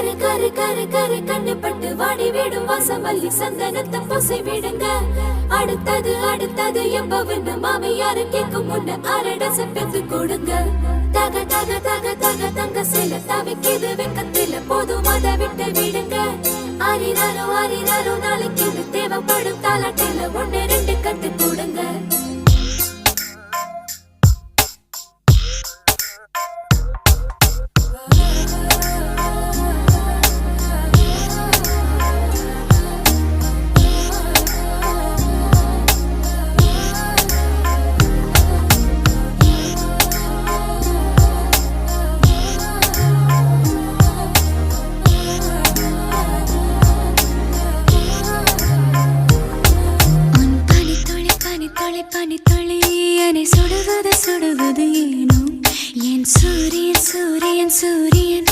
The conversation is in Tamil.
கரு கரு கரு கரு கண்ணுப்பட்டு வாடி விடும் வாசமல்லி சந்தனத்தை பூசி விடுங்க. அடுத்தது அடுத்தது எப்பவன்னு மாமியாரு கேட்கும் முன்ன அரடச பெத்து கொடுங்க. தக தக தக தக தங்க சில தவிக்கிது வெக்கத்தில போதும் அதை விட்டு விடுங்க. அரிதாரோ அரிதாரோ நாளைக்கு இது தேவைப்படும் தாலாட்டில ஒன்னு பனி பனி தளியனை சுடுவது சுடுவது ஏனோ? என் சூரியன் சூரியன் சூரியன்.